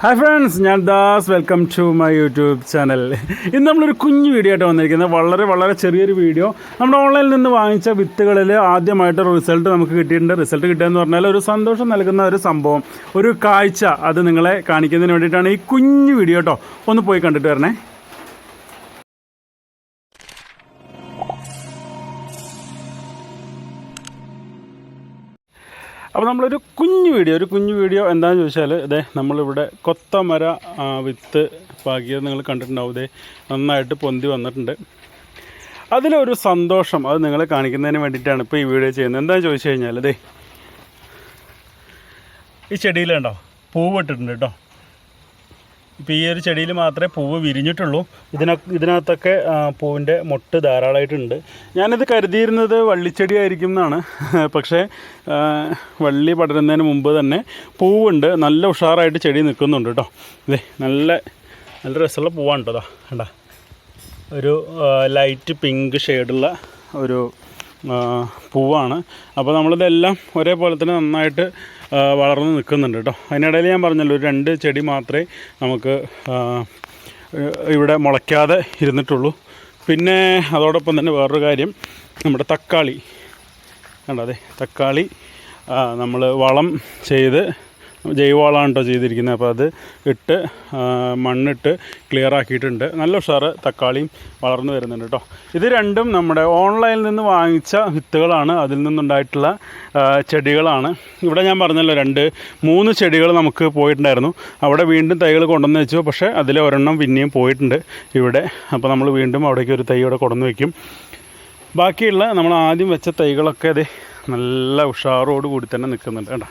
Hi friends ഞാൻ Das. Welcome to my YouTube channel ഇന്ന് നമ്മളൊരു കുഞ്ഞു വീഡിയോ ആയിട്ട് വന്നിരിക്കുന്നത്. വളരെ വളരെ ചെറിയൊരു വീഡിയോ നമ്മൾ ഓൺലൈനിൽ നിന്ന് വാങ്ങിച്ച വിത്തുകളിൽ ആദ്യമായിട്ട് റിസൾട്ട് നമുക്ക് കിട്ടിയിട്ടുണ്ട്. റിസൾട്ട് കിട്ടുകയെന്ന് പറഞ്ഞാൽ ഒരു സന്തോഷം നൽകുന്ന ഒരു സംഭവം ഒരു കാഴ്ച അത് നിങ്ങളെ കാണിക്കുന്നതിന് വേണ്ടിയിട്ടാണ് ഈ കുഞ്ഞു വീഡിയോ കേട്ടോ ഒന്ന് പോയി കണ്ടിട്ട് വരണേ. അപ്പോൾ നമ്മളൊരു കുഞ്ഞു വീഡിയോ ഒരു കുഞ്ഞു വീഡിയോ എന്താണെന്ന് ചോദിച്ചാൽ ഇതേ നമ്മളിവിടെ കൊത്തമര വിത്ത് പാകിയത് നിങ്ങൾ കണ്ടിട്ടുണ്ടാവും. ഇതേ നന്നായിട്ട് പൊന്തി വന്നിട്ടുണ്ട്. അതിലൊരു സന്തോഷം അത് നിങ്ങളെ കാണിക്കുന്നതിന് വേണ്ടിയിട്ടാണ് ഇപ്പോൾ ഈ വീഡിയോ ചെയ്യുന്നത്. എന്താണെന്ന് ചോദിച്ചു കഴിഞ്ഞാൽ ഇതേ ഈ ചെടിയിലുണ്ടോ? പൂവിട്ടിട്ടുണ്ട് കേട്ടോ. ഇപ്പോൾ ഈ ഒരു ചെടിയിൽ മാത്രമേ പൂവ് വിരിഞ്ഞിട്ടുള്ളൂ. ഇതിന ഇതിനകത്തൊക്കെ പൂവിന്റെ മൊട്ട് ധാരാളമായിട്ടുണ്ട്. ഞാനിത് കരുതിയിരുന്നത് വള്ളിച്ചെടി ആയിരിക്കും എന്നാണ്. പക്ഷേ വള്ളി പടരുന്നതിന് മുമ്പ് തന്നെ പൂവുണ്ട്. നല്ല ഉഷാറായിട്ട് ചെടി നിൽക്കുന്നുണ്ട് കേട്ടോ. ഇതേ നല്ല നല്ല രസമുള്ള പൂവാണ് കേട്ടോ കണ്ടാ. ഒരു ലൈറ്റ് പിങ്ക് ഷെയ്ഡുള്ള ഒരു പൂവാണ്. അപ്പോൾ നമ്മളിതെല്ലാം ഒരേപോലെ തന്നെ നന്നായിട്ട് വളർന്ന് നിൽക്കുന്നുണ്ട് കേട്ടോ. അതിനിടയിൽ ഞാൻ പറഞ്ഞല്ലോ ഒരു രണ്ട് ചെടി മാത്രമേ നമുക്ക് ഇവിടെ മുളയ്ക്കാതെ ഇരുന്നിട്ടുള്ളൂ. പിന്നെ അതോടൊപ്പം തന്നെ വേറൊരു കാര്യം നമ്മുടെ തക്കാളി. കണ്ടോ തക്കാളി നമ്മൾ വളം ചെയ്ത് ജൈവവളമാണ് കേട്ടോ ചെയ്തിരിക്കുന്നത്. അപ്പോൾ അത് ഇട്ട് മണ്ണിട്ട് ക്ലിയർ ആക്കിയിട്ടുണ്ട്. നല്ല ഉഷാറ് തക്കാളിയും വളർന്നു വരുന്നുണ്ട് കേട്ടോ. ഇത് രണ്ടും നമ്മുടെ ഓൺലൈനിൽ നിന്ന് വാങ്ങിച്ച വിത്തുകളാണ്. അതിൽ നിന്നുണ്ടായിട്ടുള്ള ചെടികളാണ്. ഇവിടെ ഞാൻ പറഞ്ഞല്ലോ രണ്ട് മൂന്ന് ചെടികൾ നമുക്ക് പോയിട്ടുണ്ടായിരുന്നു. അവിടെ വീണ്ടും തൈകൾ കൊണ്ടുവന്ന് വെച്ചു. പക്ഷേ അതിലെ ഒരെണ്ണം പിന്നെയും പോയിട്ടുണ്ട് ഇവിടെ. അപ്പോൾ നമ്മൾ വീണ്ടും അവിടേക്ക് ഒരു തൈ ഇവിടെ കൊണ്ടുവന്ന് വയ്ക്കും ബാക്കിയുള്ള നമ്മൾ ആദ്യം വെച്ച തൈകളൊക്കെ അതെ നല്ല ഉഷാറോട് കൂടി തന്നെ നിൽക്കുന്നുണ്ട് കേട്ടോ.